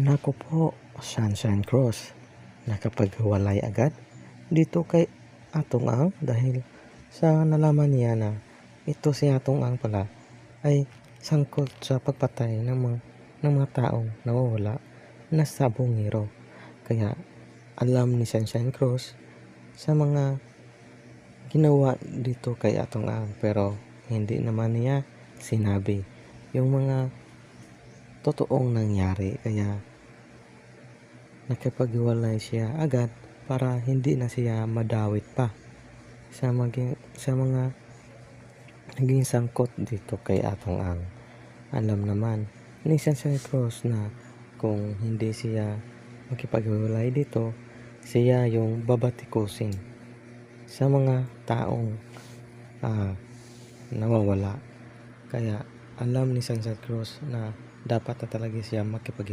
Naku po, Sunshine Cross. Nakapaghiwalay agad dito kay Atong Ang dahil sa nalaman niya na ito si Atong Ang pala ay sangkot sa pagpatay ng mga, ng mga taong nawawala na sa bungiro. Kaya alam ni Sunshine Cross sa mga ginawa dito kay Atong Ang pero hindi naman niya sinabi yung mga totoong nangyari kaya nakipaghiwalay siya agad para hindi na siya madawit pa sa maging sa mga naging sangkot dito kay Atong Ang. Alam naman ni Sunshine Cross na kung hindi siya makipaghiwalay dito, siya yung babatikusin sa mga taong ah, nawawala. Kaya alam ni Sunshine Cross na dapat na talaga siya makipaghiwalay.